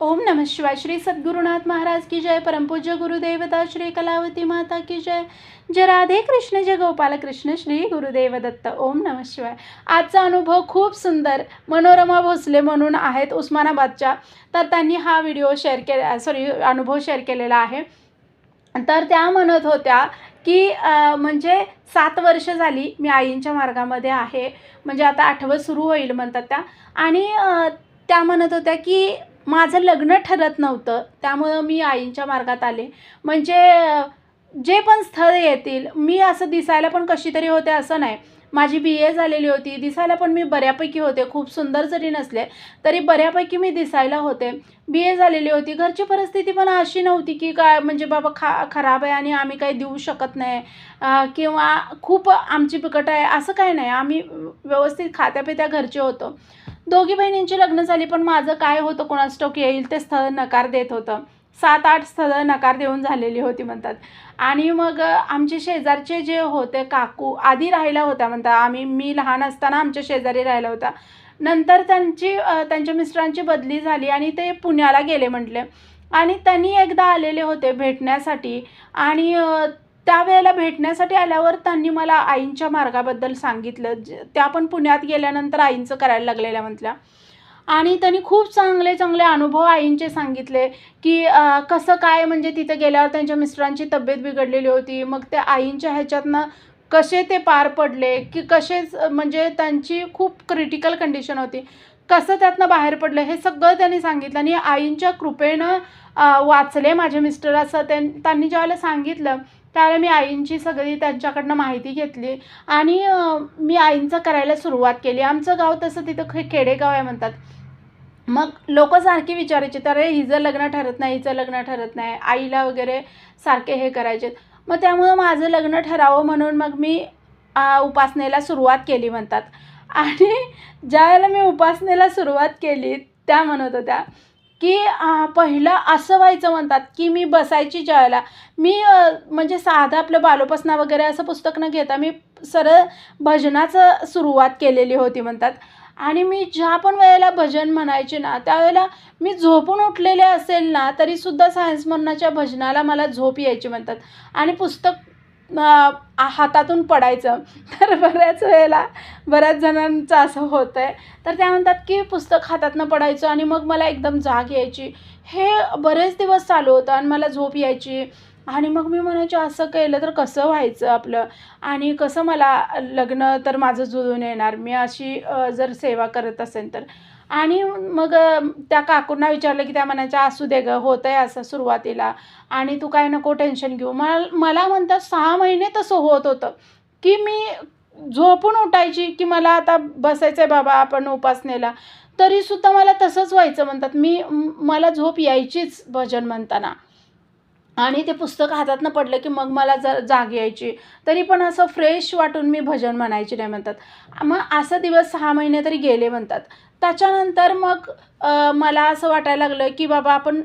ओम नमः शिवाय श्री सद्गुरुनाथ महाराज की जय परमपूज्य गुरुदेवता श्री कलावती माता की जय। जय राधे कृष्ण जय गोपाल कृष्ण श्री गुरुदेव दत्त ओम नमः शिवाय। आजचा अनुभव खूप सुंदर मनोरमा भोसले म्हणून आहेत उस्मानाबादच्या. तर त्यांनी हा व्हिडिओ शेअर केला सॉरी अनुभव शेअर केलेला आहे. तर त्या म्हणत होत्या की म्हणजे सात वर्ष झाली मी आईंच्या मार्गामध्ये आहे. म्हणजे आता आठवं सुरू होईल म्हणतात त्या. आणि त्या म्हणत होत्या की माझं लग्न ठरत नव्हतं. त्यामुळं मी आईंच्या मार्गात आले. म्हणजे जे पण स्थळ येतील मी असं दिसायला पण कशी तरी होते असं नाही. माझी बी ए झालेली होती. दिसायला पण मी बऱ्यापैकी होते. खूप सुंदर जरी नसले तरी बऱ्यापैकी मी दिसायला होते. बी ए झालेली होती. घरची परिस्थिती पण अशी नव्हती की काय म्हणजे बाबा खा खराब आहे आणि आम्ही काही देऊ शकत नाही. किंवा खूप आमची बिकट आहे असं काही नाही. आम्ही व्यवस्थित खात्यापित्या घरचे होतो. दोघी बहिणींची लग्न झाली पण माझं काय होतं कोणास ठाऊक येईल ते स्थळ नकार देत होतं. सात आठ स्थळं नकार देऊन झालेली होती म्हणतात. आणि मग आमचे शेजारचे जे होते काकू आधी राहिला होता म्हणतात. आम्ही मी लहान असताना आमच्या शेजारी राहिला होता. नंतर त्यांची त्यांच्या मिस्टरांची बदली झाली आणि ते पुण्याला गेले म्हटले. आणि त्यांनी एकदा आलेले होते भेटण्यासाठी. आणि त्यावेळेला भेटण्यासाठी आल्यावर त्यांनी मला आईंच्या मार्गाबद्दल सांगितलं. ज- त्या पण पुण्यात गेल्यानंतर आईंचं करायला लागलेल्या म्हटल्या. आणि त्यांनी खूप चांगले चांगले अनुभव आईंचे सांगितले की कसं काय म्हणजे तिथे गेल्यावर त्यांच्या मिस्टरांची तब्येत बिघडलेली होती. मग त्या आईंच्या ह्याच्यातनं कसे ते पार पडले की कसे म्हणजे त्यांची खूप क्रिटिकल कंडिशन होती. कसं त्यातनं बाहेर पडलं हे सगळं त्यांनी सांगितलं आणि आईंच्या कृपेनं वाचले माझे मिस्टर असं त्यां त्यांनी ज्यावेळेला सांगितलं त्यावेळेला मी आईंची सगळी त्यांच्याकडनं माहिती घेतली आणि मी आईंचं करायला सुरुवात केली. आमचं गाव तसं तिथं खे खेडेगाव आहे म्हणतात. मग लोक सारखी विचारायचे तर अरे हिचं लग्न ठरत नाही हिचं लग्न ठरत नाही. आईला वगैरे सारखे हे करायचे. मग त्यामुळं माझं लग्न ठरावं म्हणून मग मी उपासनेला सुरुवात केली म्हणतात. आणि ज्यावेळेला मी उपासनेला सुरुवात केली त्या म्हणत होत्या की पहिलं असं व्हायचं म्हणतात की मी बसायची ज्यावेळेला. मी म्हणजे साधं आपलं बालोपासना वगैरे असं पुस्तक न घेता मी सरळ भजनाचं सुरुवात केलेली होती म्हणतात. आणि मी ज्या पण वेळेला भजन म्हणायचे ना त्यावेळेला मी झोपून उठलेले असेल ना तरीसुद्धा सायन्स म्हणण्याच्या भजनाला मला झोप यायची म्हणतात. आणि पुस्तक हातातून पडायचं. तर बऱ्याच वेळेला बऱ्याच जणांचं असं होतं आहे तर त्या म्हणतात की पुस्तक हातातनं पडायचं आणि मग मला एकदम जाग यायची. हे बरेच दिवस चालू होतं आणि मला झोप यायची. आणि मग मी म्हणायचे असं केलं तर कसं व्हायचं आपलं? आणि कसं मला लग्न तर माझं जुळून येणार? मी अशी जर सेवा करत असेल तर. आणि मग त्या काकूंना विचारलं की त्या म्हणायच्या असू दे ग होतं आहे असं सुरुवातीला. आणि तू काय नको टेन्शन घेऊ. मला मला म्हणतात सहा महिने तसं होत होतं. की मी झोपून उठायची की मला आता बसायचं आहे बाबा आपण उपासनेला. तरीसुद्धा मला तसंच व्हायचं म्हणतात. मी मला झोप यायचीच भजन म्हणताना. आणि ते पुस्तक हातातनं पडलं की मग मला जर जाग यायची. तरी पण असं फ्रेश वाटून मी भजन म्हणायची नाही म्हणतात. मग असं दिवस सहा महिने तरी गेले म्हणतात. त्याच्यानंतर मग मला असं वाटायला लागलं की बाबा आपण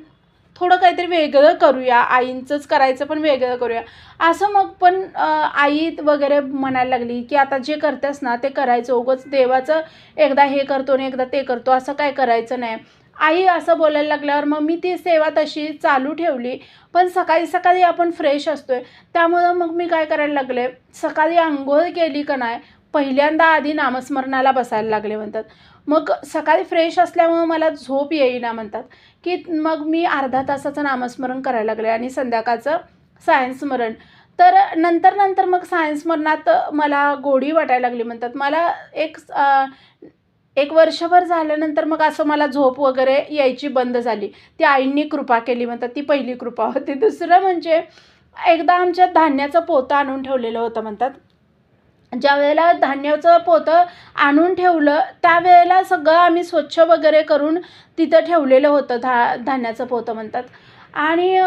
थोडं काहीतरी वेगळं करूया. आईंचंच करायचं पण वेगळं करूया. असं मग पण आई वगैरे म्हणायला लागली की आता जे करतेस ना ते करायचं. उगंच देवाचं एकदा हे करतो आणि एकदा ते करतो. असं काय करायचं नाही. आई असं बोलायला लागल्यावर मग मी ती सेवा तशी चालू ठेवली. पण सकाळी सकाळी आपण फ्रेश असतो आहे त्यामुळं मग मी काय करायला लागले? सकाळी आंघोळ केली का नाही? पहिल्यांदा आधी नामस्मरणाला बसायला लागले म्हणतात. मग सकाळी फ्रेश असल्यामुळं मला झोप येईना म्हणतात. की मग मी अर्धा तासाचं नामस्मरण करायला लागले आणि संध्याकाळचं सायन्समरण तर नंतर नंतर मग सायन्समरणात मला गोडी वाटायला लागली म्हणतात. मला एक एक वर्षभर झाल्यानंतर मग असं मला झोप वगैरे यायची बंद झाली. ती आईंनी कृपा केली म्हणतात ती पहिली कृपा होती. दुसरं म्हणजे एकदा आमच्या धान्याचं पोतं आणून ठेवलेलं होतं म्हणतात. ज्या वेळेला धान्याचं पोतं आणून ठेवलं त्यावेळेला सगळं आम्ही स्वच्छ वगैरे करून तिथं ठेवलेलं होतं धा धान्याचं पोतं म्हणतात. आणि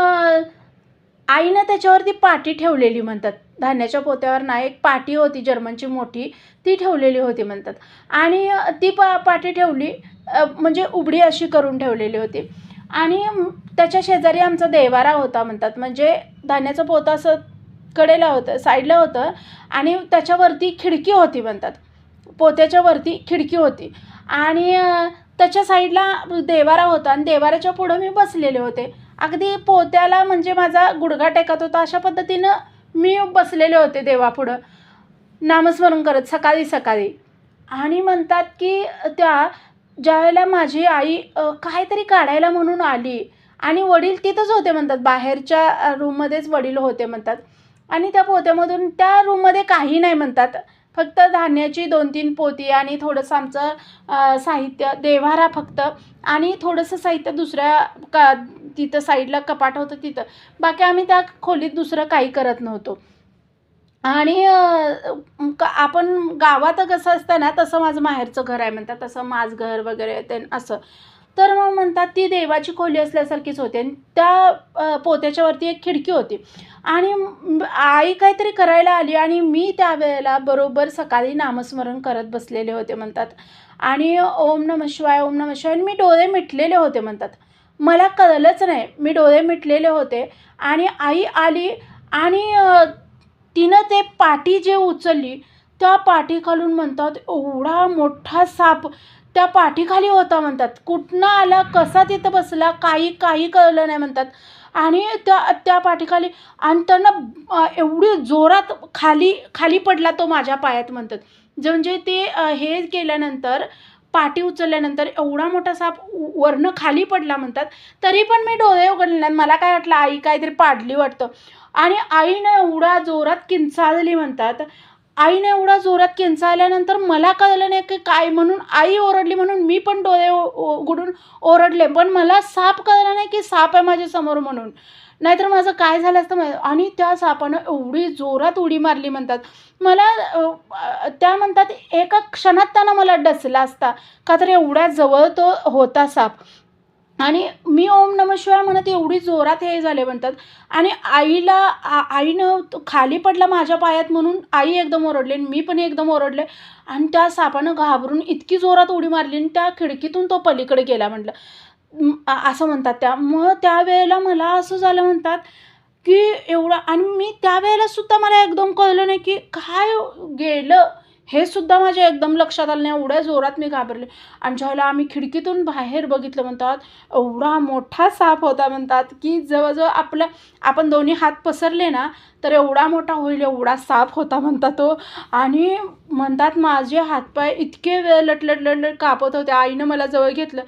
आईनं त्याच्यावरती पाटी ठेवलेली म्हणतात. धान्याच्या पोत्यावर ना एक पाटी होती जर्मनची मोठी ती ठेवलेली होती म्हणतात. आणि ती पा पाटी ठेवली म्हणजे उबडी अशी करून ठेवलेली होती. आणि त्याच्या शेजारी आमचा देवारा होता म्हणतात. म्हणजे धान्याचं पोतं असं कडेला होतं साईडला होतं आणि त्याच्यावरती खिडकी होती म्हणतात. पोत्याच्या वरती खिडकी होती. आणि त्याच्या साईडला देवारा होता आणि देवाराच्या पुढं मी बसलेले होते. अगदी पोत्याला म्हणजे माझा गुडघा टेकत होता अशा पद्धतीनं मी बसलेले होते देवापुढं. नामस्मरण करत सकाळी सकाळी. आणि म्हणतात की त्या ज्यावेळेला माझी आई काहीतरी काढायला म्हणून आली आणि वडील तिथंच होते म्हणतात बाहेरच्या रूममध्येच वडील होते म्हणतात. आणि त्या पोत्यामधून त्या रूममध्ये काही नाही म्हणतात. फक्त धान्याची दोन तीन पोती आणि थोडंसं आमचं साहित्य देव्हारा फक्त आणि थोडंसं साहित्य दुसऱ्या का तिथं साईडला कपाट होतं तिथं. बाकी आम्ही त्या खोलीत दुसरं काही करत नव्हतो. आणि आपण गावात कसं असतं ना तसं माझं माहेरचं घर आहे म्हणतात तसं माझं घर वगैरे ते असं. तर मग म्हणतात ती देवाची खोली असल्यासारखीच होती आणि त्या पोत्याच्यावरती पोत्याच्या वरती एक खिडकी होती. आणि आई काहीतरी करायला आली आणि मी त्यावेळेला बरोबर सकाळी नामस्मरण करत बसलेले होते म्हणतात. आणि ओम नम शिवाय ओम नम शिवाय आणि मी डोळे मिटलेले होते म्हणतात. मला कळलंच नाही. मी डोळे मिटलेले होते आणि आई आली आणि तिनं ते पाटी जे उचलली त्या पाठीखालून म्हणतात एवढा मोठा साप. त्या पाठीखाली होता म्हणतात. कुठनं आला कसा तिथं बसला काही काही कळलं नाही म्हणतात. आणि त्या त्या पाठीखाली आणि त्यानं एवढी जोरात खाली खाली पडला तो माझ्या पायात म्हणतात. जे म्हणजे ते हे केल्यानंतर पाठी उचलल्यानंतर एवढा मोठा साप वरनं खाली पडला म्हणतात तरी पण मी डोळे उघडले नाही मला काय वाटलं आई काहीतरी पाडली वाटतं. आणि आईनं एवढा जोरात किंचाळली म्हणतात आईने एवढा जोरात किंचाळल्यानंतर मला कळलं नाही की काय म्हणून आई ओरडली म्हणून मी पण डोळे उघडून ओरडले. पण मला साप कळला नाही की साप आहे माझ्यासमोर म्हणून. नाहीतर माझं काय झालं असतं आणि त्या सापानं एवढी जोरात उडी मारली म्हणतात. मला त्या म्हणतात एका क्षणात त्यानं मला डसला असता. का तर एवढ्या जवळ तो होता साप. आणि मी ओम नम शिवाय म्हणत एवढी जोरात हे झाले म्हणतात. आणि आईला आ आईनं तो खाली पडला माझ्या पायात म्हणून आई एकदम ओरडली आणि मी पण एकदम ओरडले. आणि त्या सापानं घाबरून इतकी जोरात उडी मारली आणि त्या खिडकीतून तो पलीकडे गेला म्हटलं. असं म्हणतात त्या. मग त्यावेळेला मला असं झालं म्हणतात की एवढं आणि मी त्यावेळेला सुद्धा मला एकदम कळलं नाही की काय गेलं? हे सुद्धा माझ्या एकदम लक्षात आलं नाही. एवढ्या जोरात मी घाबरले. आणि ज्यावेळेला आम्ही खिडकीतून बाहेर बघितलं म्हणतात एवढा मोठा साप होता म्हणतात की जवळजवळ आपलं आपण दोन्ही हात पसरले ना तर एवढा मोठा होईल एवढा साप होता म्हणतात तो. आणि म्हणतात माझे हातपाय इतके वेळ लटलट लटलट कापत होते. आईनं मला जवळ घेतलं.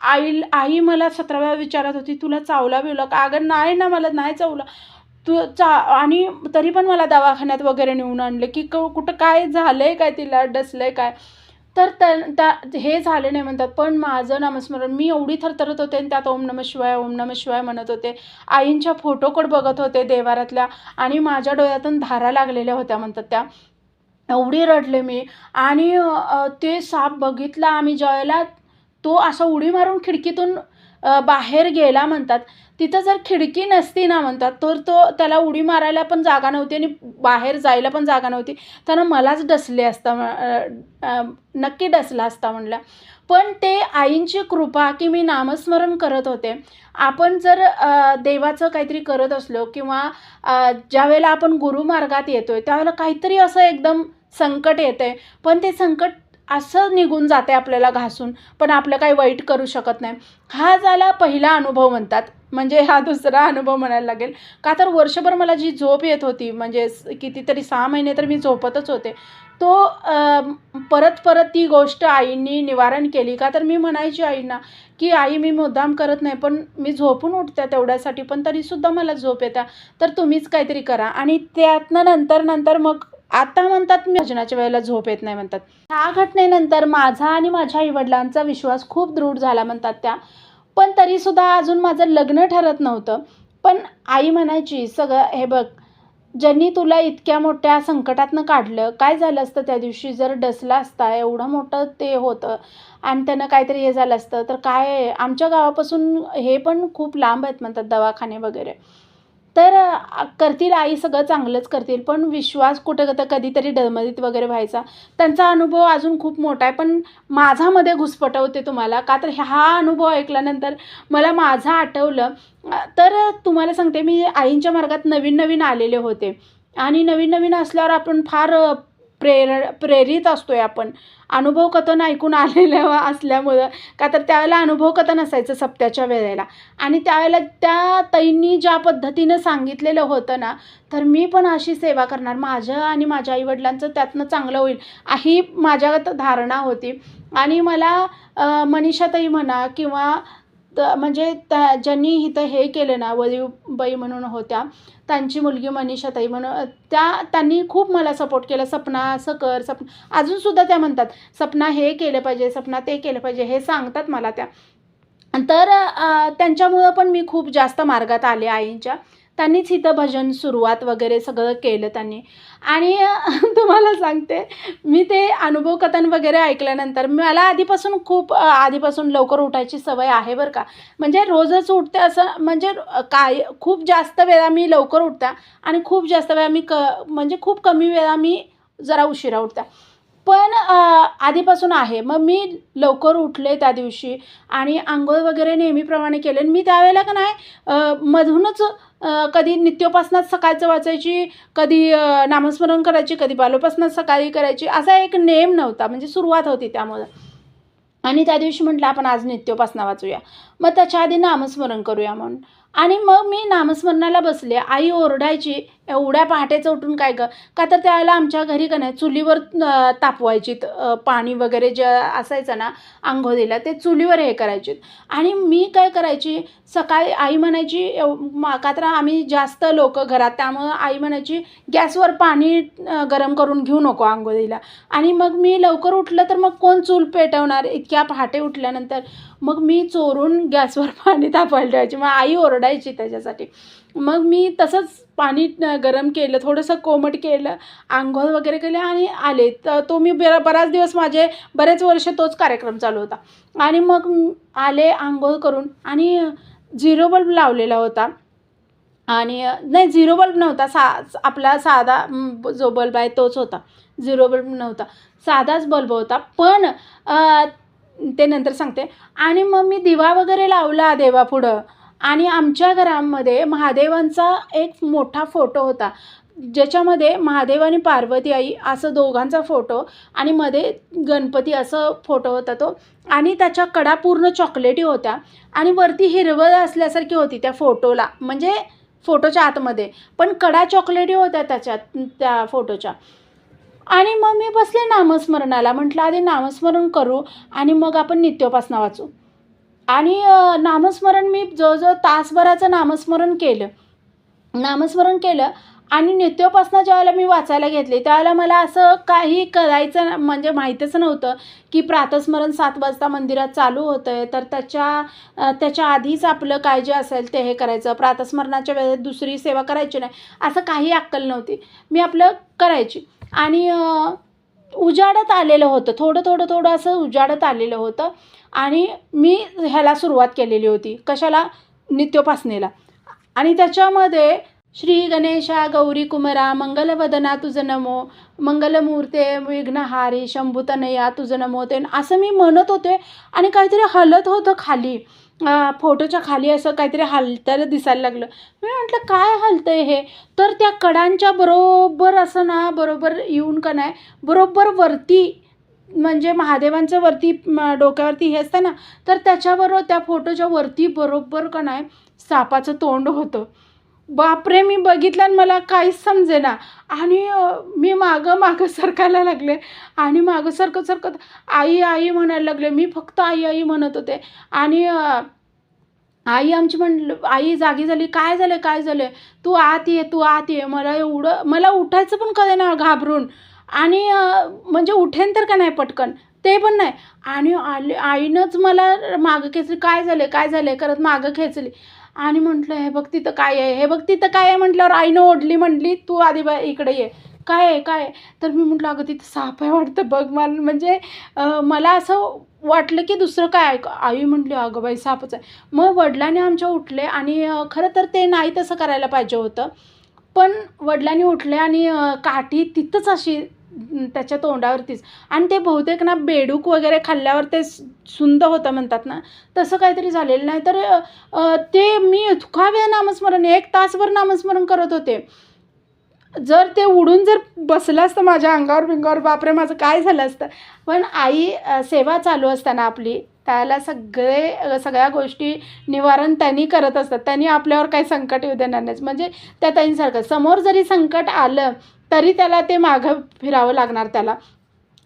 आई आई मला सतराव्या विचारत होती तुला चावला बिवला का? अगं नाही ना मला नाही चावला. तू चा आणि तरी पण मला दवाखान्यात वगैरे नेऊन आणलं की क कुठं काय झालं आहे काय तिला डसलं आहे काय? तर त्या त्या- हे झाले नाही म्हणतात पण माझं नामस्मरण मी एवढी थरथरत होते आणि त्यात ओम नम शिवाय ओम नम शिवाय म्हणत होते. आईंच्या फोटोकडे बघत होते देवारातल्या आणि माझ्या डोळ्यातून धारा लागलेल्या होत्या म्हणतात त्या. एवढी रडले मी. आणि ते साप बघितला आम्ही ज्यावेळेला तो असा उडी मारून खिडकीतून बाहेर गेला म्हणतात. तिथं जर खिडकी नसती ना म्हणतात तर तो त्याला उडी मारायला पण जागा नव्हती आणि बाहेर जायला पण जागा नव्हती. त्यानं मलाच डसले असता नक्की डसला असता म्हणलं. पण ते आईंची कृपा की मी नामस्मरण करत होते. आपण जर देवाचं काहीतरी करत असलो किंवा ज्यावेळेला आपण गुरुमार्गात येतो आहे त्यावेळेला काहीतरी असं एकदम संकट येतं आहे पण ते संकट असं निघून जाते आपल्याला घासून पण आपलं काही वाईट करू शकत नाही. हा झाला पहिला अनुभव म्हणतात. म्हणजे हा दुसरा अनुभव म्हणायला लागेल. का तर वर्षभर मला जी झोप येत होती म्हणजे कितीतरी सहा महिने तर मी झोपतच होते तो परत परत ती गोष्ट आईंनी निवारण केली. का तर मी म्हणायची आईंना की आई मी मुद्दाम करत नाही पण मी झोपून उठते तेवढ्यासाठी पण तरीसुद्धा मला झोप येत्या तर तुम्हीच काहीतरी करा. आणि त्यातनं नंतर नंतर मग आता म्हणतात मी भजनाच्या वेळेला झोप येत नाही म्हणतात. ह्या घटनेनंतर माझा आणि माझ्या आईवडिलांचा विश्वास खूप दृढ झाला म्हणतात त्या. पण तरीसुद्धा अजून माझं लग्न ठरत नव्हतं. पण आई म्हणायची सगळं हे बघ ज्यांनी तुला इतक्या मोठ्या संकटातनं काढलं काय झालं असतं त्या दिवशी? जर डसला असता एवढं मोठं ते होतं आणि त्यानं काहीतरी हे झालं असतं तर काय आमच्या गावापासून हे पण खूप लांब आहेत म्हणतात दवाखाने वगैरे. तर करतील आई सगळं चांगलंच करतील पण विश्वास कुठं कुठं कधीतरी डळमळीत वगैरे व्हायचा. त्यांचा अनुभव अजून खूप मोठा आहे पण माझामध्ये घुसपटवते तुम्हाला. का तर हा अनुभव ऐकल्यानंतर मला माझं आठवलं तर तुम्हाला सांगते मी आईंच्या मार्गात नवीन नवीन आलेले होते. आणि नवीन नवीन असल्यावर आपण फार प्रेर प्रेरित असतो आहे आपण. अनुभव कथन ऐकून आलेलं असल्यामुळं का तर त्यावेळेला अनुभव कथन असायचं सप्त्याच्या वेळेला. आणि त्यावेळेला त्या ताईंनी ज्या पद्धतीनं सांगितलेलं होतं ना तर मी पण अशी सेवा करणार. माझ्या आणि माझ्या आईवडिलांचं त्यातनं चांगलं होईल ही माझ्यात धारणा होती. आणि मला मनीषाताई म्हणा किंवा तर म्हणजे त्या ज्यांनी इथं हे केलं ना वधूबाई म्हणून होत्या त्यांची मुलगी मनीषाताई म्हणून त्या त्यांनी खूप मला सपोर्ट केला. सपना असं कर सप अजूनसुद्धा त्या म्हणतात सपना हे केलं पाहिजे सपना ते केलं पाहिजे हे सांगतात मला त्या. तर त्यांच्यामुळं पण मी खूप जास्त मार्गात आले आईंच्या. त्यांनीच इथं भजन सुरुवात वगैरे सगळं केलं त्यांनी. आणि तुम्हाला सांगते मी ते अनुभव कथन वगैरे ऐकल्यानंतर मला आधीपासून खूप आधीपासून लवकर उठायची सवय आहे बरं का. म्हणजे रोजच उठते असं म्हणजे काय खूप जास्त वेळा मी लवकर उठता आणि खूप जास्त वेळा मी क म्हणजे खूप कमी वेळा मी जरा उशिरा उठता. पण आधीपासून आहे. मग मी लवकर उठले त्या दिवशी आणि आंघोळ वगैरे नेहमीप्रमाणे केले. आणि मी त्यावेळेला का नाही मधूनच कधी नित्योपासनात सकाळचं वाचायची कधी नामस्मरण करायची कधी बालोपासनात सकाळी करायची असा एक नेम नव्हता. म्हणजे सुरुवात होती त्यामुळं. आणि त्या दिवशी म्हटलं आपण आज नित्योपासना वाचूया. मग त्याच्या आधी नामस्मरण करूया म्हणून. आणि मग मी नामस्मरणाला बसले. आई ओरडायची एवढ्या पहाटेचं उठून काय ग? का तर त्यावेळेला आमच्या घरी का नाही? चुलीवर तापवायची. तापवायचीत पाणी वगैरे जे असायचं ना आंघोळीला ते चुलीवर हे करायचे. आणि मी काय करायची? सकाळी आई म्हणायची एव मा का तर आम्ही जास्त लोक घरात त्यामुळं आई म्हणायची गॅसवर पाणी गरम करून घेऊ नको आंघोळीला. आणि मग मी लवकर उठलं तर मग कोण चूल पेटवणार? इतक्या पहाटे उठल्यानंतर मग मी चोरून गॅसवर पाणी तापवायला ठेवायची. मग आई ओरडायची त्याच्यासाठी. मग मी तसंच पाणी गरम केलं थोडंसं कोमट केलं आंघोळ वगैरे केले आणि आले. तर तो मी बरा बराच दिवस माझे बरेच वर्ष तोच कार्यक्रम चालू होता. आणि मग आले आंघोळ करून आणि झिरो बल्ब लावलेला होता. आणि नाही झिरो बल्ब नव्हता. सा आपला साधा जो बल्ब आहे तोच होता. झिरो बल्ब नव्हता. साधाच बल्ब होता. पण ते नंतर सांगते. आणि मग मी दिवा वगैरे लावला देवापुढं. आणि आमच्या घरामध्ये महादेवांचा एक मोठा फोटो होता. ज्याच्यामध्ये महादेव आणि पार्वती आई असं दोघांचा फोटो आणि मध्ये गणपती असं फोटो होता तो. आणि त्याच्या कडा पूर्ण चॉकलेटी होत्या. आणि वरती हिरवळ असल्यासारखी होती त्या फोटोला. म्हणजे फोटोच्या आतमध्ये. पण कडा चॉकलेटी होत्या त्याच्यात त्या फोटोच्या. आणि मग मी बसले नामस्मरणाला. म्हटलं आधी नामस्मरण करू आणि मग आपण नित्योपासना वाचू. आणि नामस्मरण मी जवळजवळ तासभराचं नामस्मरण केलं. नामस्मरण केलं आणि नित्योपासना ज्यावेळेला मी वाचायला घेतली त्यावेळेला मला असं काही करायचं म्हणजे माहीतच नव्हतं की प्रातस्मरण सात वाजता मंदिरात चालू होतं आहे तर त्याच्या त्याच्या आधीच आपलं काय जे असेल ते हे करायचं. प्रातस्मरणाच्या वेळेत दुसरी सेवा करायची नाही असं काही अक्कल नव्हती. मी आपलं करायची. आणि उजाडत आलेलं होतं. थोडं थोडं थोडं असं उजाडत आलेलं होतं. आणि मी ह्याला सुरुवात केलेली होती. कशाला? नित्योपासनेला. आणि त्याच्यामध्ये श्री गणेशा गौरी कुमरा मंगलवदना तुझं नमो मंगलमूर्ते विघ्नहारी शंभूतनया तुझं नमो ते असं मी म्हणत होते. आणि काहीतरी हलत होतं खाली. फोटोच्या खाली असं काहीतरी हलताना दिसायला लागलं. मी म्हटलं काय हलतंय हे? तर त्या कडांच्या बरोबर असं ना बरोबर येऊन का नाही बरोबर वरती म्हणजे महादेवांचं वरती डोक्यावरती हे असतं ना तर त्याच्याबरोबर त्या फोटोच्या वरती बरोबर का नाही सापाचं तोंड होतं. बापरे मी बघितलं आणि मला काहीच समजेना. आणि मी मागं मागं सरकायला लागले. आणि मागं सरकत सरकत आई आई म्हणायला लागले. मी फक्त आई आई म्हणत होते. आणि आई आमची म्हणलं आई जागी झाली. काय झालं? काय झालं? तू आत ये तू आत ये. मला एवढं मला उठायचं पण कळे ना घाबरून. आणि म्हणजे उठेन तर का नाही पटकन? ते पण नाही. आणि आले आईनंच मला मागं खेचली. काय झालं? काय झालं? करत मागं खेचली. आणि म्हटलं हे बघ तिथं काय आहे? हे बघ तिथं काय आहे? म्हटल्यावर आईनं ओढली म्हटली तू आधी बा इकडे ये. काय आहे? काय आहे? तर मी म्हटलं अगं तिथं साप आहे वाटतं बघ मला. म्हणजे मला असं वाटलं की दुसरं काय आहे? आई म्हटली अगं बाई सापच आहे. मग वडिलांनी आमच्या उठले आणि खरं तर ते नाही तसं करायला पाहिजे होतं. पण वडिलांनी उठले आणि काठी तिथंच अशी त्याच्या तोंडावरतीच. आणि ते बहुतेक ना बेडूक वगैरे खाल्ल्यावर ते सुंद होतं म्हणतात ना. तसं काहीतरी झालेलं नाही. तर ते मी इतका वेळ नामस्मरण एक तासभर नामस्मरण करत होते. जर ते उडून जर बसलं असतं माझ्या अंगावर बिंगावर बापरे माझं काय झालं असतं? पण आई सेवा चालू असताना आपली त्याला सगळे सगळ्या गोष्टी निवारण त्यांनी करत असतात. त्यांनी आपल्यावर काही संकट येऊ देणार नाहीच म्हणजे त्या ताईंसारखं. समोर जरी संकट आलं तरी त्याला ते मागं फिरावं लागणार त्याला.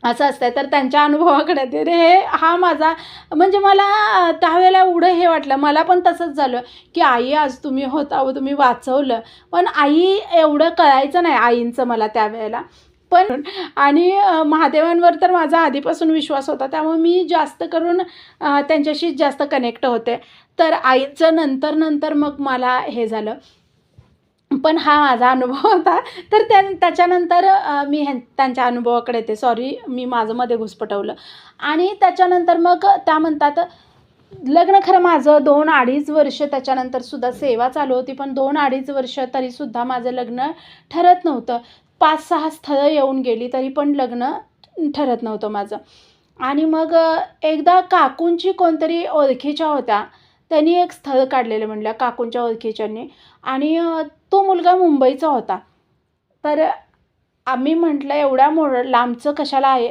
असं असतं तर त्यांच्या अनुभवाकडे ते हे हा माझा म्हणजे मला त्यावेळेला एवढं हे वाटलं. मला पण तसंच झालं की आई आज तुम्ही होता व तुम्ही वाचवलं. पण आई एवढं कळायचं नाही आईंचं मला त्यावेळेला. पण आणि महादेवांवर तर माझा आधीपासून विश्वास होता. त्यामुळे मी जास्त करून त्यांच्याशीच त्यांच्याशी जास्त कनेक्ट होते. तर आईचं नंतर नंतर मग मला हे झालं. पण हा माझा अनुभव होता. तर त्या त्याच्यानंतर मी ह्यां त्यांच्या अनुभवाकडे येते. सॉरी मी माझं मध्ये घुसपटवलं. आणि त्याच्यानंतर मग त्या म्हणतात लग्न खरं माझं दोन अडीच वर्ष त्याच्यानंतर सुद्धा सेवा चालू होती. पण दोन अडीच वर्ष तरीसुद्धा माझं लग्न ठरत नव्हतं. पाच सहा स्थळं येऊन गेली तरी पण लग्न ठरत नव्हतं माझं. आणि मग एकदा काकूंची कोणतरी ओळखीच्या होत्या. त्यांनी एक स्थळ काढलेलं म्हणलं काकूंच्या ओळखीच्यांनी. आणि तो मुलगा मुंबईचा होता. तर आम्ही म्हटलं एवढ्या मो लांबचं कशाला आई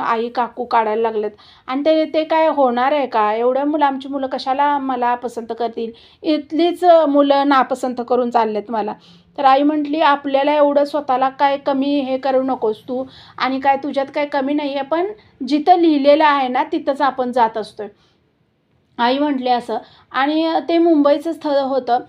आई काकू काढायला लागलेत? आणि ते ते काय होणार आहे का? एवढ्या मुलं आमची मुलं कशाला मला पसंत करतील? इथलीच मुलं नापसंत करून चाललेत मला. तर आई म्हटली आपल्याला एवढं स्वतःला काय कमी हे करू नकोस तू आणि काय तुझ्यात काय कमी नाही आहे पण जिथं लिहिलेलं आहे ना तिथंच आपण जात असतोय. आई म्हटली असं. आणि ते मुंबईचं स्थळ होतं.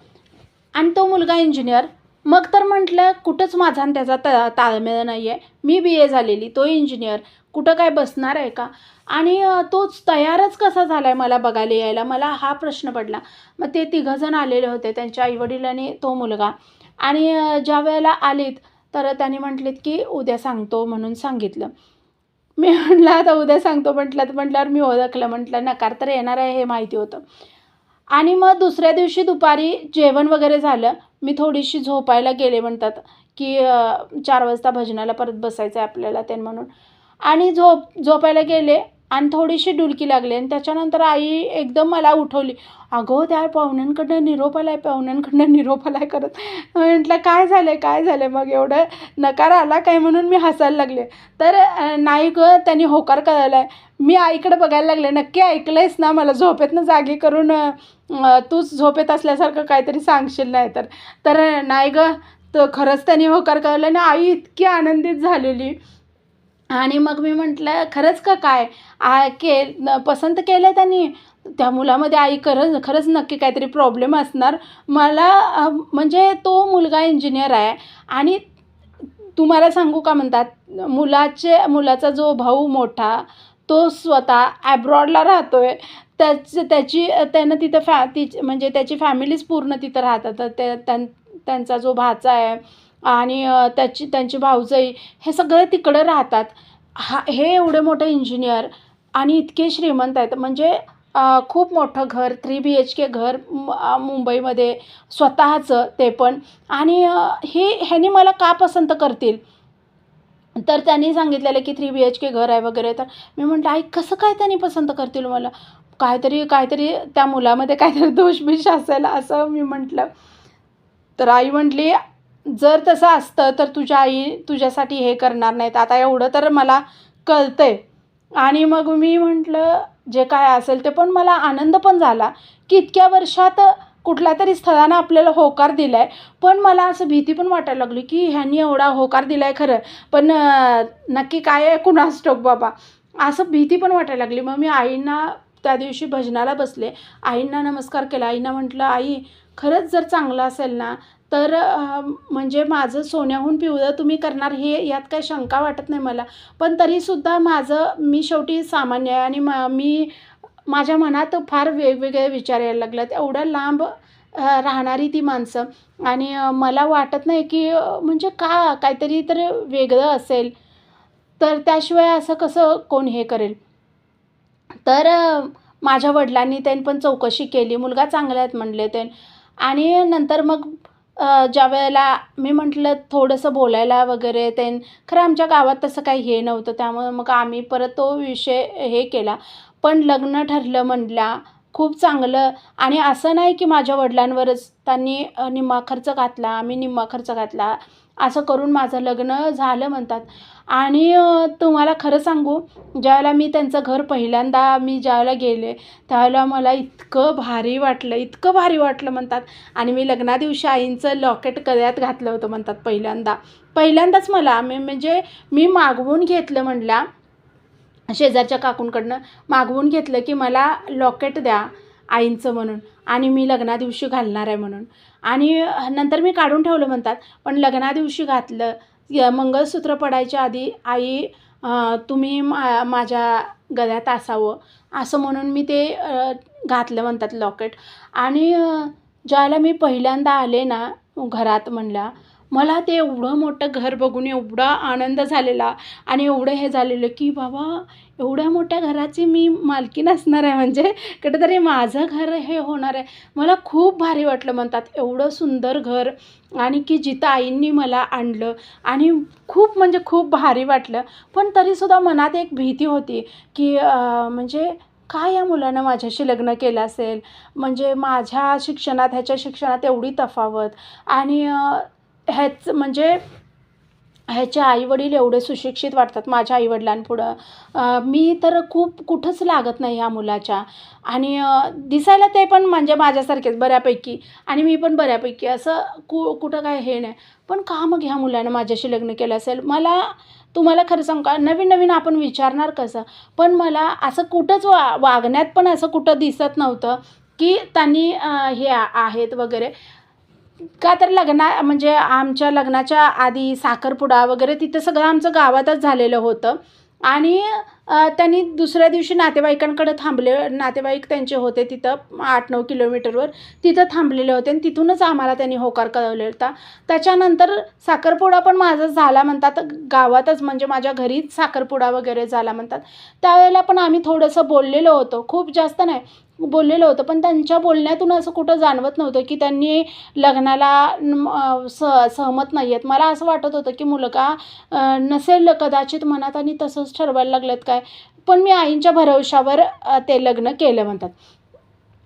आणि तो मुलगा इंजिनियर मग तर म्हटलं कुठंच माझा आणि त्याचा त ताळमेळ नाही आहे मी बी ए झालेली तो इंजिनियर कुठं काय बसणार आहे का? आणि तोच तयारच कसा झाला आहे मला बघायला यायला? मला हा प्रश्न पडला. मग ते तिघंजण आलेले होते त्यांच्या आईवडील आणि तो मुलगा. आणि ज्या वेळेला आलीत तर त्यांनी म्हटलीत की उद्या सांगतो म्हणून सांगितलं. मी म्हटलं आता उद्या सांगतो म्हटलं तर म्हटल्यावर मी ओळखलं. म्हटलं नकार तर येणार आहे हे माहिती होतं. आणि मग दुसऱ्या दिवशी दुपारी जेवण वगैरे झालं. मी थोडीशी झोपायला गेले म्हणतात की चार वाजता भजनाला परत बसायचं आहे आपल्याला ते म्हणून. आणि झोप झोपायला गेले. आणि थोडीशी डुलकी लागली आणि त्याच्यानंतर आई एकदम मला उठवली. अगं त्या पाहुण्यांकडनं निरोप आहे पाहुण्यांकडनं निरोप आहे करत. म्हटलं काय झालं आहे काय झालं आहे मग एवढं नकार आला काय? म्हणून मी हसायला लागले. तर नाही गं त्यांनी होकार करायला आहे मी आईकडे बघायला लागले नक्की ऐकलं आहेस ना? मला झोपेतनं जागी करून तूच झोपेत असल्यासारखं काहीतरी सांगशील नाही तर तर नाही गं तर खरंच त्यांनी होकार करायला आणि आई इतकी आनंदित झालेली. आणि मग मी म्हटलं खरंच का काय? आ के पसंत केलं त्यांनी. त्या मुलामध्ये आई खरंच खरंच नक्की काहीतरी प्रॉब्लेम असणार. मला म्हणजे तो मुलगा इंजिनियर आहे आणि तुम्हाला सांगू का म्हणतात मुलाचे मुलाचा जो भाऊ मोठा तो स्वतः ॲब्रॉडला राहतो आहे त्याच त्याची त्यानं तिथं फॅ तिची म्हणजे त्याची फॅमिलीच पूर्ण तिथं राहतात. तर त्या त्यां त्यांचा जो भाचा आहे आणि त्याची त्यांची भाऊजाई हे सगळे तिकडं राहतात. हा हे एवढे मोठे इंजिनियर आणि इतके श्रीमंत आहेत. म्हणजे खूप मोठं घर थ्री बी एच के घर मुंबईमध्ये स्वतःचं ते पण. आणि हे ह्यानी मला का पसंत करतील? तर त्यांनी सांगितलेलं की थ्री बी एच के घर आहे वगैरे. तर मी म्हटलं आई कसं काय त्यांनी पसंत करतील मला? काहीतरी काहीतरी त्या मुलामध्ये काहीतरी दोषबिष असेल असं मी म्हटलं. तर आई म्हटली जर तसं असतं तर तुझ्या आई तुझ्यासाठी हे करणार नाहीत. आता एवढं तर मला कळतं आहे आणि मग मी म्हटलं जे काय असेल ते. पण मला आनंद पण झाला की इतक्या वर्षात कुठल्या तरी स्थळानं आपल्याला होकार दिला आहे पण मला असं भीती पण वाटायला लागली की ह्यांनी एवढा होकार दिला आहे खरं. पण नक्की काय आहे कुणास टोक बाबा? असं भीती पण वाटायला लागली. मग मी आईंना त्या दिवशी भजनाला बसले. आईंना नमस्कार केला. आईंना म्हटलं आई खरंच जर चांगलं असेल ना तर म्हणजे माझं सोन्याहून पिवळं तुम्ही करणार हे यात काही शंका वाटत नाही मला. पण तरीसुद्धा माझं मी शेवटी सामान्य आहे आणि मा मी माझ्या मनात फार वेगवेगळे विचार यायला लागलात. एवढ्या लांब राहणारी ती माणसं. आणि मला वाटत नाही की म्हणजे का काहीतरी तर वेगळं असेल. तर त्याशिवाय असं कसं कोण हे करेल? तर माझ्या वडिलांनी त्यांनी पण चौकशी केली. मुलगा चांगला आहेत म्हणले ते आणि नंतर मग ज्या वेळेला मी म्हटलं थोडंसं बोलायला वगैरे त्यां खरं आमच्या गावात तसं काही हे नव्हतं. त्यामुळे मग आम्ही परत तो विषय हे केला. पण लग्न ठरलं म्हणला खूप चांगलं. आणि असं नाही की माझ्या वडिलांवरच त्यांनी निम्मा खर्च घातला आम्ही निम्मा खर्च घातला. असं करून माझं लग्न झालं म्हणतात. आणि तुम्हाला खरं सांगू ज्यावेळेला मी त्यांचं घर पहिल्यांदा मी ज्यावेळेला गेले त्यावेळेला मला इतकं भारी वाटलं इतकं भारी वाटलं म्हणतात. आणि मी लग्नादिवशी आईंचं लॉकेट गळ्यात घातलं होतं म्हणतात पहिल्यांदा. पहिल्यांदाच मला मी म्हणजे मी मागवून घेतलं म्हणल्या शेजारच्या काकूंकडनं मागवून घेतलं की मला लॉकेट द्या आईंचं म्हणून. आणि मी लग्नादिवशी घालणार आहे म्हणून. आणि नंतर मी काढून ठेवलं म्हणतात पण लग्नादिवशी घातलं या मंगळसूत्र पडायच्या आधी आई तुम्ही मा माझ्या गळ्यात असावं. असं म्हणून मी ते घातलं म्हणतात लॉकेट आणि ज्याला ज्यावेळेला मी पहिल्यांदा आले ना घरात म्हणल्या मला ते एवढं मोठं घर बघून एवढा आनंद झालेला आणि एवढं हे झालेलं की बाबा एवढ्या मोठ्या घराची मी मालकीण असणार आहे. म्हणजे कुठेतरी माझं घर हे होणार आहे. मला खूप भारी वाटलं म्हणतात. एवढं सुंदर घर आणि की जिथं आईंनी मला आणलं आणि खूप म्हणजे खूप भारी वाटलं. पण तरीसुद्धा मनात एक भीती होती की म्हणजे काय या मुलानं माझ्याशी लग्न केलं असेल? म्हणजे माझ्या शिक्षणात ह्याच्या शिक्षणात एवढी तफावत आणि ह्याच म्हणजे ह्याचे आईवडील एवढे सुशिक्षित वाटतात माझ्या आईवडिलांपुढं. मी तर खूप कुठंच लागत नाही ह्या मुलाच्या. आणि दिसायला ते पण म्हणजे माझ्यासारखेच बऱ्यापैकी. आणि मी पण बऱ्यापैकी. असं कु कुठं काय हे नाही. पण का मग ह्या मुलानं माझ्याशी लग्न केलं असेल? मला तुम्हाला खरं सांगू का? नवीन नवीन आपण विचारणार कसं? पण मला असं कुठंच वा वागण्यात पण असं कुठं दिसत नव्हतं की त्यांनी हे आहेत वगैरे. का तर लग्ना म्हणजे आमच्या लग्नाच्या आधी साखरपुडा वगैरे तिथं सगळं आमचं गावातच झालेलं होतं. आणि त्यांनी दुसऱ्या दिवशी नातेवाईकांकडे थांबले नातेवाईक त्यांचे होते तिथं आठ नऊ किलोमीटरवर. तिथं थांबलेले होते आणि तिथूनच आम्हाला त्यांनी होकार कळवले होता त्याच्यानंतर साखरपुडा पण माझा झाला म्हणतात गावातच म्हणजे माझ्या घरीच साखरपुडा वगैरे झाला म्हणतात. त्यावेळेला पण आम्ही थोडंसं बोललेलो होतो. खूप जास्त नाही बोललेलं होतं. पण त्यांच्या बोलण्यातून असं कुठं जाणवत नव्हतं की त्यांनी लग्नाला स सहमत नाही आहेत मला असं वाटत होतं की मुलगा नसेल कदाचित मनात आणि तसंच ठरवायला लागलेत काय? पण मी आईंच्या भरवशावर ते लग्न केलं म्हणतात.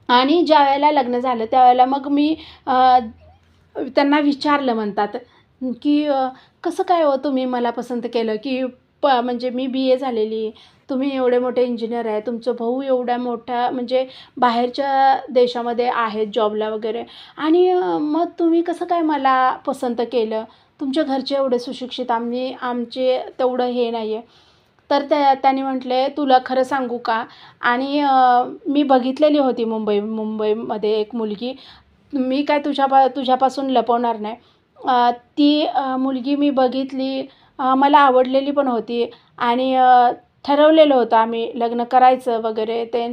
आणि ज्या वेळेला लग्न झालं त्यावेळेला मग मी त्यांना विचारलं म्हणतात की कसं काय हो तुम्ही मला पसंत केलं की प म्हणजे मी बी ए झालेली तुम्ही एवढे मोठे इंजिनियर आहे तुमचं भाऊ एवढ्या मोठ्या म्हणजे बाहेरच्या देशामध्ये आहेत जॉबला वगैरे. आणि मग तुम्ही कसं काय मला पसंत केलं? तुमच्या घरचे एवढे सुशिक्षित आम्ही आमचे तेवढं हे नाही आहे तर त्या त्यांनी म्हटले तुला खरं सांगू का? आणि मी बघितलेली होती मुंबई मुंबईमध्ये एक मुलगी. मी काय तुझ्या पा तुझ्यापासून लपवणार नाही. ती मुलगी मी बघितली मला आवडलेली पण होती. आणि ठरवलेलं होतं आम्ही लग्न करायचं वगैरे ते.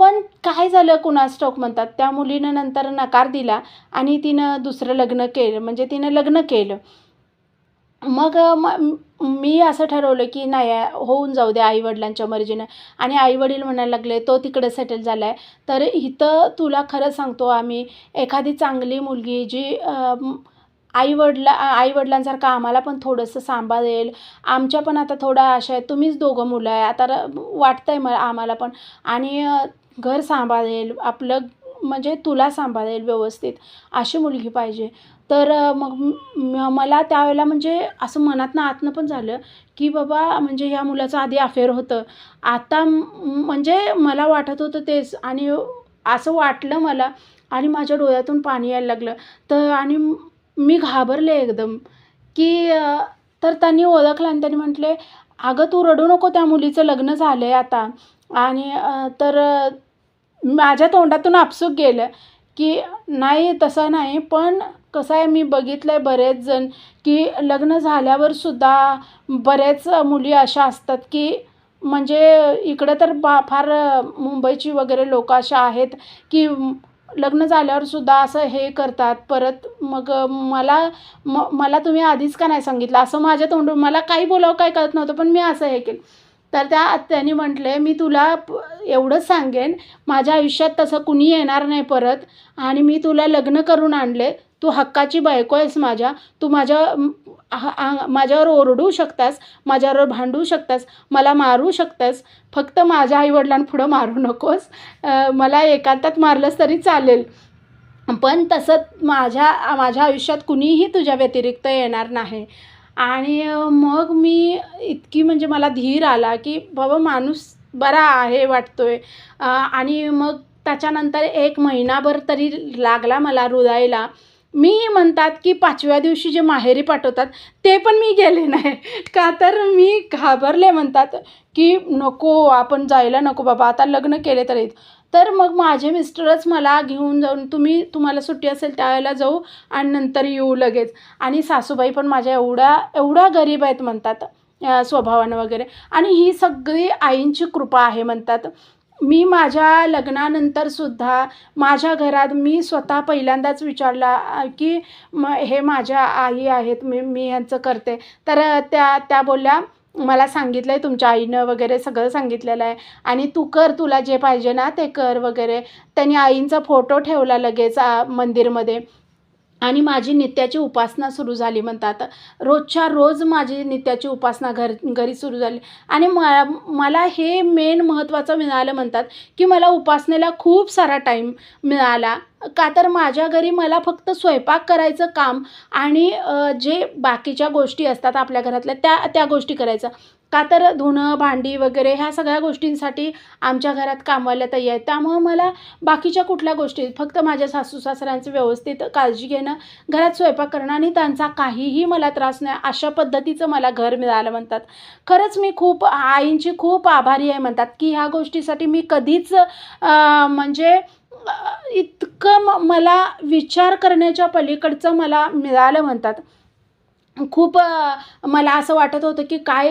पण काय झालं कुणास स्टॉक म्हणतात त्या मुलीनं नंतर नकार दिला आणि तिनं दुसरं लग्न केलं म्हणजे तिनं लग्न केलं. मग म मी असं ठरवलं की नाही होऊन जाऊ दे आईवडिलांच्या मर्जीनं. आणि आईवडील म्हणायला लागले तो तिकडे सेटल झाला आहे तर इथं तुला खरं सांगतो आम्ही एखादी चांगली मुलगी जी आईवडला आईवडिलांसारखं आम्हाला पण थोडंसं सांभाळेल आमच्या पण आता थोडा आशा आहे. तुम्हीच दोघं मुलं आहे. आता वाटतं आहे मला आम्हाला पण. आणि घर सांभाळेल आपलं म्हणजे तुला सांभाळेल व्यवस्थित. अशी मुलगी पाहिजे. तर मग मला त्यावेळेला म्हणजे असं मनातनं आतनं पण झालं की बाबा म्हणजे ह्या मुलाचं आधी अफेअर होतं. आता म्हणजे मला वाटत होतं तेच. आणि असं वाटलं मला. आणि माझ्या डोळ्यातून पाणी यायला लागलं. तर आणि मी घाबरले एकदम. की तर त्यांनी ओळखलं आणि त्यांनी म्हटले अगं तू रडू नको त्या मुलीचं लग्न झालं आहे आता. आणि तर माझ्या तोंडातून आपसूक गेलं की नाही तसं नाही पण कसं आहे मी बघितलं आहे बरेच जण की लग्न झाल्यावर सुद्धा बऱ्याच मुली अशा असतात की म्हणजे इकडं तर बा फार मुंबईची वगैरे लोक अशा आहेत की लग्न झाल्यावर सुद्धा असं हे करतात. परत मग मला म मला तुम्ही आधीच का नाही सांगितलं? असं माझ्या तोंडून मला काही बोलावं काय कळत नव्हतं पण मी असं हे केलं. तर त्या त्यांनी म्हटले मी तुला एवढंच सांगेन माझ्या आयुष्यात तसं कुणी येणार नाही परत आणि मी तुला लग्न करून आणले. तू हक्काची बायको आहेस माझ्या तू माझ्या माझ्यावर ओरडू शकतास माझ्यावर भांडू शकतास मला मारू शकतास फक्त माझ्या आईवडिलांपुढं मारू नकोस. मला एकांतात मारलंस तरी चालेल. पण तसं माझ्या माझ्या आयुष्यात कुणीही तुझ्या व्यतिरिक्त येणार नाही. आणि मग मी इतकी म्हणजे मला धीर आला की बाबा माणूस बरा आहे वाटतोय. आणि मग त्याच्यानंतर एक महिनाभर तरी लागला मला रुदायला मी म्हणतात की पाचव्या दिवशी जे माहेरी पाठवतात ते पण मी गेले नाही. का तर मी घाबरले म्हणतात की नको आपण जायला नको बाबा आता लग्न केले तरी. तर मग माझे मिस्टरच मला घेऊन जाऊन तुम्ही तुम्हाला सुट्टी असेल त्यावेळेला जाऊ आणि नंतर येऊ लगेच. आणि सासूबाई पण माझ्या एवढ्या एवढ्या गरीब आहेत म्हणतात स्वभावानं वगैरे. आणि ही सगळी आईंची कृपा आहे म्हणतात. मी माझ्या लग्नानंतर सुद्धा माझ्या घरात मी स्वतः पहिल्यांदाच विचारला की म हे माझ्या आई आहेत मी मी ह्यांचं करते. तर त्या त्या बोलल्या मला सांगितलं आहे तुमच्या आईनं वगैरे सगळं सांगितलेलं आहे आणि तू कर तुला जे पाहिजे ना ते कर वगैरे. त्यांनी आईंचा फोटो ठेवला लगेच मंदिरमध्ये. आणि माझी नित्याची उपासना सुरू झाली म्हणतात. रोजच्या रोज माझी नित्याची उपासना घर घरी सुरू झाली. आणि म मला हे मेन महत्त्वाचं मिळालं म्हणतात की मला उपासनेला खूप सारा टाईम मिळाला. का तर माझ्या घरी मला फक्त स्वयंपाक करायचं काम आणि जे बाकीच्या गोष्टी असतात आपल्या घरातल्या त्या त्या गोष्टी करायचं. का तर धुणं भांडी वगैरे ह्या सगळ्या गोष्टींसाठी आमच्या घरात कामवाल्या ताई आहेत. त्यामुळं मला बाकीच्या कुठल्या गोष्टी फक्त माझ्या सासू सासऱ्यांचं व्यवस्थित काळजी घेणं घरात स्वयंपाक करणं आणि त्यांचा काहीही मला त्रास नाही अशा पद्धतीचं मला घर मिळालं म्हणतात. खरंच मी खूप आईंची खूप आभारी आहे म्हणतात की ह्या गोष्टीसाठी मी कधीच म्हणजे इतकं म मला विचार करण्याच्या पलीकडचं मला मिळालं म्हणतात. खूप मला असं वाटत होतं की काय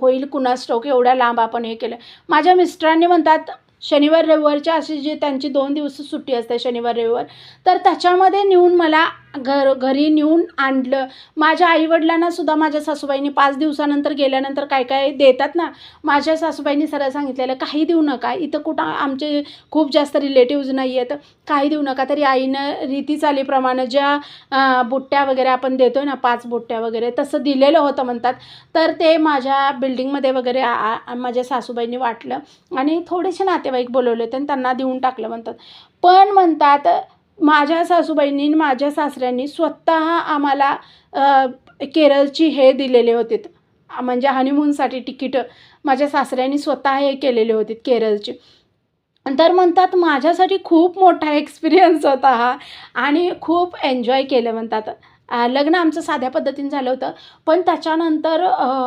होईल कुणास ठाऊक एवढ्या लांब आपण हे केलं. माझ्या मिस्टरांनी म्हणतात शनिवार रविवारच्या अशी जी त्यांची दोन दिवस सुट्टी असते शनिवार रविवार तर त्याच्यामध्ये नेऊन मला घर घरी नेऊन आणलं. माझ्या आईवडिलांनासुद्धा माझ्या सासूबाईंनी पाच दिवसानंतर गेल्यानंतर काय काय देतात ना माझ्या सासूबाईंनी सरळ सांगितलेलं काही देऊ नका इथं कुठं आमचे खूप जास्त रिलेटिव्ज नाही आहेत काही देऊ नका. तरी आईनं रीती चालीप्रमाणे ज्या बुट्ट्या वगैरे आपण देतो ना पाच बुट्ट्या वगैरे तसं दिलेलं होतं म्हणतात. तर ते माझ्या बिल्डिंगमध्ये वगैरे माझ्या सासूबाईंनी वाटलं. आणि थोडेसे नाते नातेवाईक बोलवले होते आणि त्यांना देऊन टाकलं म्हणतात. पण म्हणतात माझ्या सासूबाईंनी माझ्या सासऱ्यांनी स्वतः आम्हाला केरळची हे दिलेले होते. म्हणजे हनीमूनसाठी तिकीटं माझ्या सासऱ्यांनी स्वतः हे केलेले होते केरळची. तर म्हणतात माझ्यासाठी खूप मोठा एक्सपिरियन्स होता हा आणि खूप एन्जॉय केलं म्हणतात. लग्न आमचं साध्या पद्धतीने झालं होतं. पण त्याच्यानंतर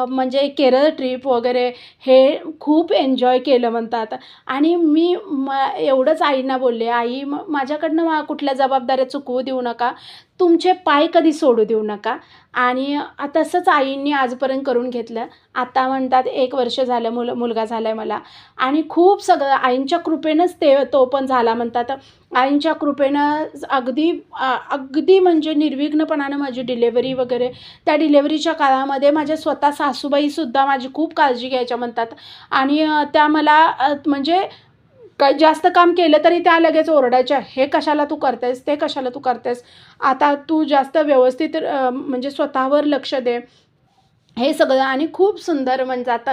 म्हणजे केरळ ट्रिप वगैरे हे खूप एन्जॉय केलं म्हणतात. आणि मी म एवढंच आईंना बोलले आई म माझ्याकडनं मा कुठल्या जबाबदाऱ्या चुकवू देऊ नका. तुमचे पाय कधी सोडू देऊ नका. आणि तसंच आईंनी आजपर्यंत करून घेतलं. आता म्हणतात एक वर्ष झालं मुल मुलगा झाला आहे मला. आणि खूप सगळं आईंच्या कृपेनंच ते तो पण झाला म्हणतात. आईंच्या कृपेनं अगदी अगदी म्हणजे निर्विघ्नपणानं माझी डिलेवरी वगैरे त्या डिलेवरीच्या काळामध्ये माझ्या स्वतः सासूबाईसुद्धा माझी खूप काळजी घ्यायच्या म्हणतात. आणि त्या मला म्हणजे काय जास्त काम केलं तरी त्या लगेच ओरडायच्या हे कशाला तू करतेस ते कशाला तू करतेस? आता तू जास्त व्यवस्थित म्हणजे स्वतःवर लक्ष दे. हे सगळं आणि खूप सुंदर म्हणजे आता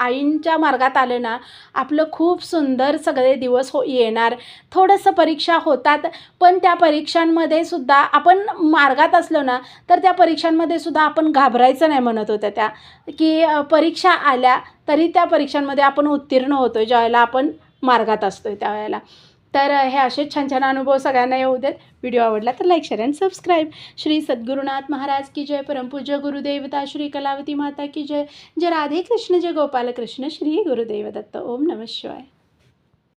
आईंच्या मार्गात आले ना आपलं खूप सुंदर सगळे दिवस हो येणार. थोडंसं परीक्षा होतात पण त्या परीक्षांमध्ये सुद्धा आपण मार्गात असलो ना तर त्या परीक्षांमध्ये सुद्धा आपण घाबरायचं नाही म्हणत होत्या त्या. की परीक्षा आल्या तरी त्या परीक्षांमध्ये आपण उत्तीर्ण होतो ज्यावेळेला आपण मार्गात असतोय त्यावेळेला. तर हे असे छान छान अनुभव सगळ्यांना येऊ देत. व्हिडिओ आवडला तर like share and subscribe. Shri Sadgurunath Maharaj की जय. परमपूज्य गुरुदेवता श्री कलावती माता की जय. जय राधे कृष्ण जय गोपाल कृष्ण श्री गुरुदेव दत्त ओम नमः शिवाय.